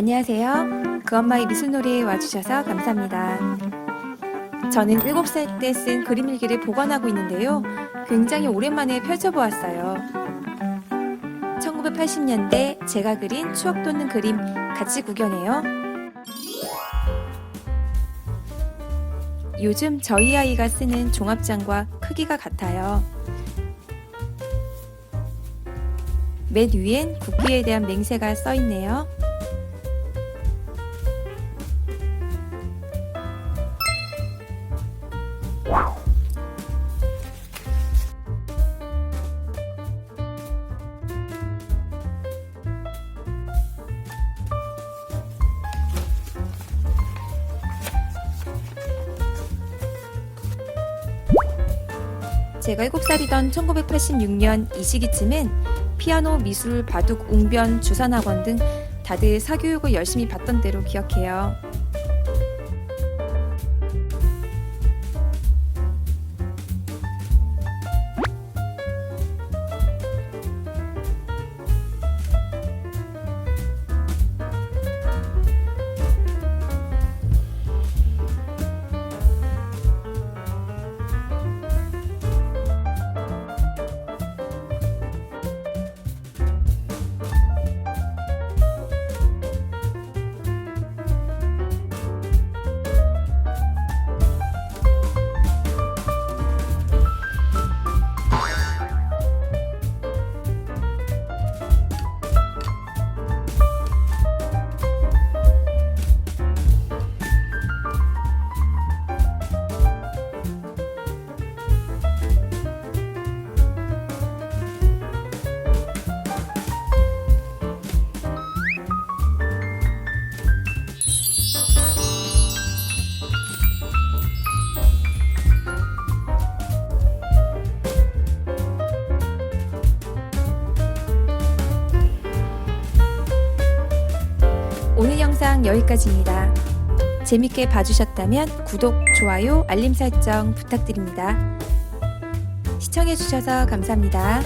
안녕하세요. 그 엄마의 미술놀이에 와주셔서 감사합니다. 저는 7살 때 쓴 그림 일기를 보관하고 있는데요. 굉장히 오랜만에 펼쳐보았어요. 1980년대 제가 그린 추억 돋는 그림 같이 구경해요. 요즘 저희 아이가 쓰는 종합장과 크기가 같아요. 맨 위엔 국기에 대한 맹세가 써 있네요. 제가 7살이던 1986년 이 시기쯤엔 피아노, 미술, 바둑, 웅변, 주산학원 등 다들 사교육을 열심히 받던 때로 기억해요. 오늘 영상 여기까지입니다. 재밌게 봐주셨다면 구독, 좋아요, 알림 설정 부탁드립니다. 시청해주셔서 감사합니다.